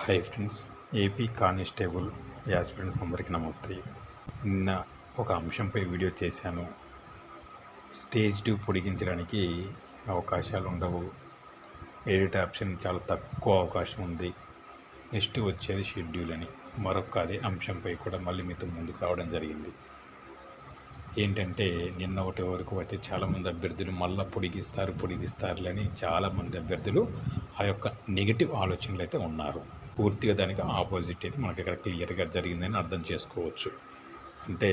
Hi friends AP constable aspirants అందరికీ నమస్తే. నిన్న ఒక అంశంపై వీడియో చేశాను. స్టేజ్ టూ పొడిగించడానికి అవకాశాలు ఉండవు. ఎడిట్ ఆప్షన్ చాలా తక్కువ అవకాశం ఉంది. నెక్స్ట్ వచ్చేది షెడ్యూల్ అని. మరొక అదే అంశంపై కూడా మళ్ళీ మీతో ముందుకు రావడం జరిగింది. ఏంటంటే నిన్న ఒకటి వరకు అయితే చాలామంది అభ్యర్థులు మళ్ళీ పొడిగిస్తారు పొడిగిస్తారులని చాలామంది అభ్యర్థులు ఆ యొక్క నెగిటివ్ ఆలోచనలు అయితే ఉన్నారు. పూర్తిగా దానికి ఆపోజిట్ అయితే మనకి ఇక్కడ క్లియర్గా జరిగిందని అర్థం చేసుకోవచ్చు. అంటే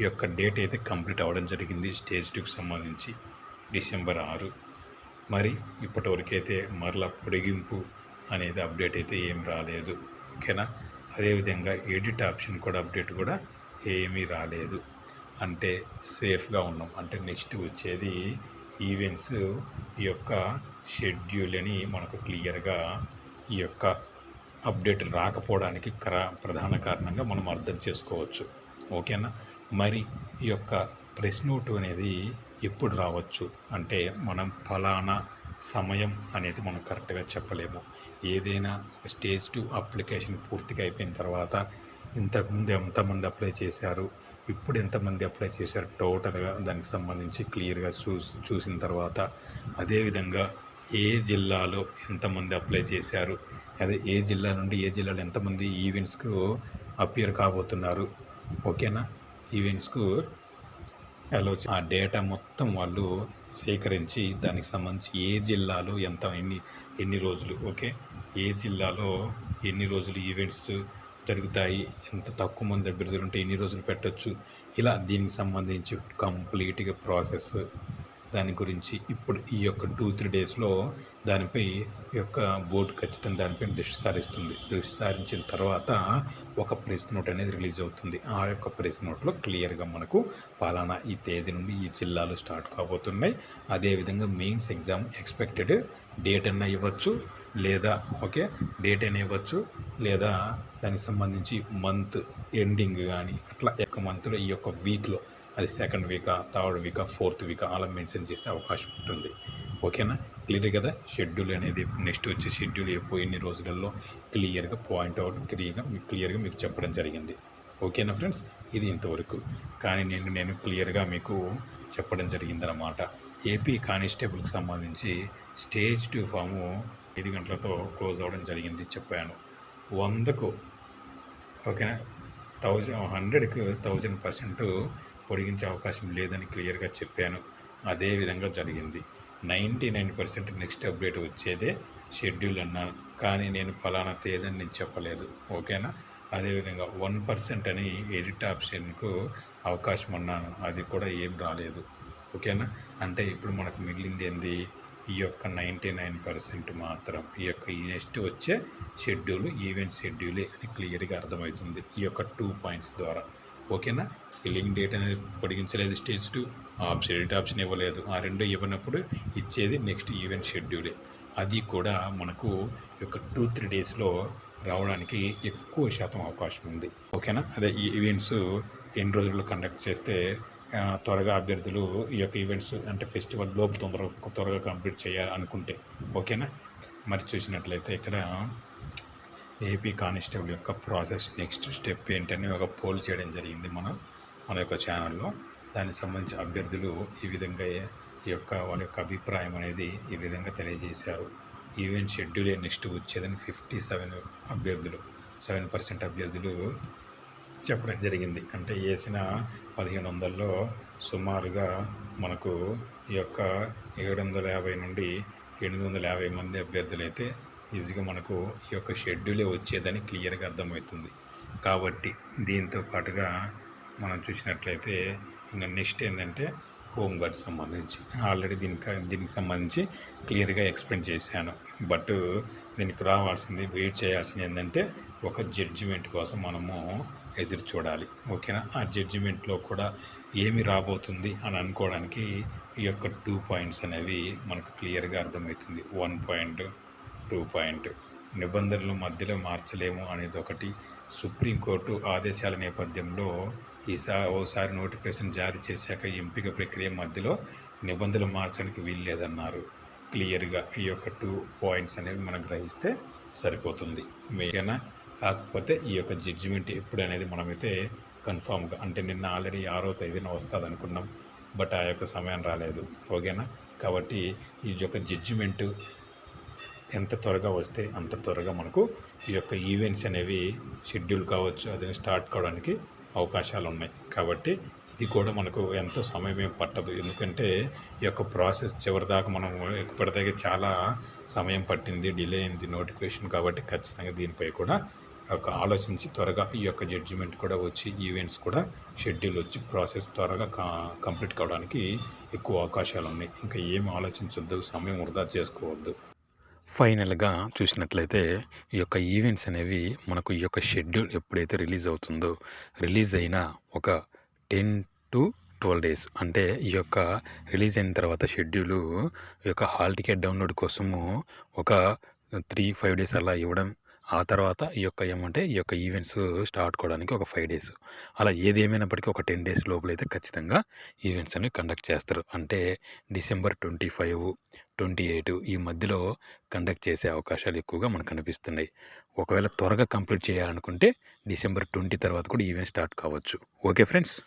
ఈ యొక్క డేట్ అయితే కంప్లీట్ అవ్వడం జరిగింది స్టేజ్ టూకి సంబంధించి డిసెంబర్ ఆరు. మరి ఇప్పటివరకైతే అయితే మరలా పొడిగింపు అనేది అప్డేట్ అయితే ఏం రాలేదు. ఓకేనా? అదేవిధంగా ఎడిట్ ఆప్షన్ కూడా అప్డేట్ కూడా ఏమీ రాలేదు. అంటే సేఫ్గా ఉన్నాం. అంటే నెక్స్ట్ వచ్చేది ఈవెంట్స్ ఈ యొక్క షెడ్యూల్ అని మనకు క్లియర్గా ఈ యొక్క అప్డేట్ రాకపోవడానికి ప్రధాన కారణంగా మనం అర్థం చేసుకోవచ్చు. ఓకేనా? మరి ఈ యొక్క ప్రెస్ నోట్ అనేది ఎప్పుడు రావచ్చు? అంటే మనం ఫలానా సమయం అనేది మనం కరెక్ట్గా చెప్పలేము. ఏదైనా స్టేజ్ టూ అప్లికేషన్ పూర్తిగా అయిపోయిన తర్వాత ఇంతకుముందు ఎంతమంది అప్లై చేశారు? ఇప్పుడు ఎంతమంది అప్లై చేశారు? టోటల్గా దానికి సంబంధించి క్లియర్గా చూ చూసిన తర్వాత అదేవిధంగా ఏ జిల్లాలో ఎంతమంది అప్లై చేశారు? అదే ఏ జిల్లా నుండి ఏ జిల్లాలో ఎంతమంది ఈవెంట్స్కు అపియర్ కాబోతున్నారు. ఓకేనా? ఈవెంట్స్కు అలో ఆ డేటా మొత్తం వాళ్ళు సేకరించి దానికి సంబంధించి ఏ జిల్లాలో ఎంత ఎన్ని ఎన్ని రోజులు ఓకే? ఏ జిల్లాలో ఎన్ని రోజులు ఈవెంట్స్ జరుగుతాయి ఎంత తక్కువ మంది అభ్యర్థులు ఉంటే ఎన్ని రోజులు పెట్టచ్చు ఇలా దీనికి సంబంధించి కంప్లీట్గా ప్రాసెస్ దాని గురించి ఇప్పుడు ఈ యొక్క టూ త్రీ డేస్లో దానిపై ఈ యొక్క బోర్డు ఖచ్చితంగా దానిపై దృష్టి సారిస్తుంది. దృష్టి సారించిన తర్వాత ఒక ప్రెస్ నోట్ అనేది రిలీజ్ అవుతుంది. ఆ యొక్క ప్రెస్ నోట్లో క్లియర్గా మనకు పాలనా ఈ తేదీ నుండి ఈ జిల్లాలు స్టార్ట్ కాబోతున్నాయి. అదేవిధంగా మెయిన్స్ ఎగ్జామ్ ఎక్స్పెక్టెడ్ డేట్ అన్న ఇవ్వచ్చు లేదా ఓకే డేట్ అని ఇవ్వచ్చు లేదా దానికి సంబంధించి మంత్ ఎండింగ్ కానీ అట్లా యొక్క మంత్లో ఈ యొక్క వీక్లో అది సెకండ్ వీకా థర్డ్ వీకా ఫోర్త్ వీకా అలా మెన్షన్ చేసే అవకాశం ఉంటుంది. ఓకేనా క్లియర్ కదా? షెడ్యూల్ అనేది నెక్స్ట్ వచ్చే షెడ్యూల్ ఎప్పుడు ఎన్ని రోజులలో క్లియర్గా పాయింట్ అవుట్ క్లియర్గా క్లియర్గా మీకు చెప్పడం జరిగింది. ఓకేనా ఫ్రెండ్స్ ఇది ఇంతవరకు. కానీ నేను నేను క్లియర్గా మీకు చెప్పడం జరిగిందనమాట ఏపీ కానిస్టేబుల్కి సంబంధించి స్టేజ్ టూ ఫాము ఐదు గంటలతో క్లోజ్ అవ్వడం జరిగింది చెప్పాను. వందకు ఓకేనా థౌజండ్ హండ్రెడ్కి థౌజండ్ పర్సెంట్ పొడిగించే అవకాశం లేదని క్లియర్గా చెప్పాను. అదే విధంగా జరిగింది. Ninety nine percent next update వచ్చేదే షెడ్యూల్ అన్నాను. కానీ నేను ఫలానా తేదని నేను చెప్పలేదు. ఓకేనా? అదేవిధంగా వన్ పర్సెంట్ అని ఎడిట్ ఆప్షన్కు అవకాశం అన్నాను. అది కూడా ఏం రాలేదు. ఓకేనా? అంటే ఇప్పుడు మనకు మిగిలింది ఏంది? ఈ యొక్క నైంటీ నైన్ పర్సెంట్ మాత్రం. ఈ యొక్క ఈ నెక్స్ట్ వచ్చే షెడ్యూల్ ఈవెంట్ షెడ్యూలే అని క్లియర్గా అర్థమవుతుంది. ఈ యొక్క టూ పాయింట్స్ ద్వారా. ఓకేనా? ఫిల్లింగ్ డేట్ అనేది పొడిగించలేదు. Stage two option edit option ఇవ్వలేదు. ఆ రెండు ఇవ్వనప్పుడు ఇచ్చేది నెక్స్ట్ ఈవెంట్ షెడ్యూలే. అది కూడా మనకు ఒక టూ త్రీ డేస్లో రావడానికి ఎక్కువ శాతం అవకాశం ఉంది. ఓకేనా? అదే ఈ ఈవెంట్స్ ఎన్ని రోజుల్లో కండక్ట్ చేస్తే త్వరగా అభ్యర్థులు ఈ యొక్క ఈవెంట్స్ అంటే ఫెస్టివల్ లోపు తొందరగా త్వరగా కంప్లీట్ చేయాలనుకుంటే. ఓకేనా? మరి చూసినట్లయితే ఇక్కడ ఏపీ కానిస్టేబుల్ యొక్క ప్రాసెస్ నెక్స్ట్ స్టెప్ ఏంటని ఒక పోల్ చేయడం జరిగింది మనం మన యొక్క ఛానల్లో. దానికి సంబంధించి అభ్యర్థులు ఈ విధంగా ఈ యొక్క వాళ్ళ యొక్క అభిప్రాయం అనేది ఈ విధంగా తెలియజేశారు. ఈవెంట్ షెడ్యూల్ నెక్స్ట్ వచ్చేదని ఫిఫ్టీ సెవెన్ అభ్యర్థులు సెవెన్ పర్సెంట్ అభ్యర్థులు చెప్పడం జరిగింది. అంటే వేసిన పదిహేను వందల్లో సుమారుగా మనకు ఈ యొక్క ఏడు వందల యాభై నుండి ఎనిమిది వందల యాభై మంది అభ్యర్థులు అయితే ఈజీగా మనకు ఈ యొక్క షెడ్యూలే వచ్చేదని క్లియర్గా అర్థమవుతుంది. కాబట్టి దీంతో పాటుగా మనం చూసినట్లయితే ఇంకా నెక్స్ట్ ఏంటంటే హోమ్ గార్డ్ సంబంధించి. ఆల్రెడీ దీనికి దీనికి సంబంధించి క్లియర్గా ఎక్స్ప్లెయిన్ చేశాను. బట్ దీనికి రావాల్సింది వెయిట్ చేయాల్సింది ఏంటంటే ఒక జడ్జిమెంట్ కోసం మనము ఎదురు చూడాలి. ఓకేనా? ఆ జడ్జిమెంట్లో కూడా ఏమి రాబోతుంది అని అనుకోవడానికి ఈ యొక్క టూ పాయింట్స్ అనేవి మనకు క్లియర్గా అర్థమవుతుంది. One point two point. నిబంధనలు మధ్యలో మార్చలేము అనేది ఒకటి. సుప్రీంకోర్టు ఆదేశాల నేపథ్యంలో ఈసా ఓసారి నోటిఫికేషన్ జారీ చేశాక ఎంపిక ప్రక్రియ మధ్యలో నిబంధనలు మార్చడానికి వీల్లేదన్నారు. క్లియర్గా ఈ యొక్క టూ పాయింట్స్ అనేవి మనం గ్రహిస్తే సరిపోతుంది. మీకైనా? కాకపోతే ఈ యొక్క జడ్జిమెంట్ ఎప్పుడు అనేది మనమైతే కన్ఫామ్గా అంటే నిన్న ఆల్రెడీ ఆరో తేదీన వస్తుంది అనుకున్నాం బట్ ఆ యొక్క సమయం రాలేదు. ఓకేనా? కాబట్టి ఈ యొక్క జడ్జిమెంటు ఎంత త్వరగా వస్తే అంత త్వరగా మనకు ఈ యొక్క ఈవెంట్స్ అనేవి షెడ్యూల్ కావచ్చు అది స్టార్ట్ కావడానికి అవకాశాలు ఉన్నాయి కాబట్టి ఇది కూడా మనకు ఎంతో సమయం ఏం పట్టదు. ఎందుకంటే ఈ యొక్క ప్రాసెస్ చివరిదాకా మనం ఇప్పటిదాకా చాలా సమయం పట్టింది డిలే అయింది నోటిఫికేషన్ కాబట్టి ఖచ్చితంగా దీనిపై కూడా ఒక ఆలోచించి త్వరగా ఈ యొక్క జడ్జిమెంట్ కూడా వచ్చి ఈవెంట్స్ కూడా షెడ్యూల్ వచ్చి ప్రాసెస్ త్వరగా కంప్లీట్ కావడానికి ఎక్కువ అవకాశాలు ఉన్నాయి ఇంకా ఏమి ఆలోచించొద్దు సమయం వృధా చేసుకోవద్దు. ఫైనల్గా చూసినట్లయితే ఈ యొక్క ఈవెంట్స్ అనేవి మనకు ఈ యొక్క షెడ్యూల్ ఎప్పుడైతే రిలీజ్ అవుతుందో రిలీజ్ అయిన ఒక టెన్ టు ట్వెల్వ్ డేస్ అంటే ఈ యొక్క రిలీజ్ అయిన తర్వాత షెడ్యూలు ఈ యొక్క హాల్ టికెట్ డౌన్లోడ్ కోసము ఒక త్రీ ఫైవ్ డేస్ అలా ఇవ్వడం ఆ తర్వాత ఈ యొక్క ఏమంటే ఈ యొక్క ఈవెంట్స్ స్టార్ట్ కావడానికి ఒక ఫైవ్ డేస్. అలా ఏది ఒక టెన్ డేస్ లోపలైతే ఖచ్చితంగా ఈవెంట్స్ అనేవి కండక్ట్ చేస్తారు. అంటే December twenty five twenty eight ఈ మధ్యలో కండక్ట్ చేసే అవకాశాలు ఎక్కువగా మనకు కనిపిస్తున్నాయి. ఒకవేళ త్వరగా కంప్లీట్ చేయాలనుకుంటే డిసెంబర్ ట్వంటీ తర్వాత కూడా ఈవెంట్ స్టార్ట్ కావచ్చు. Okay friends?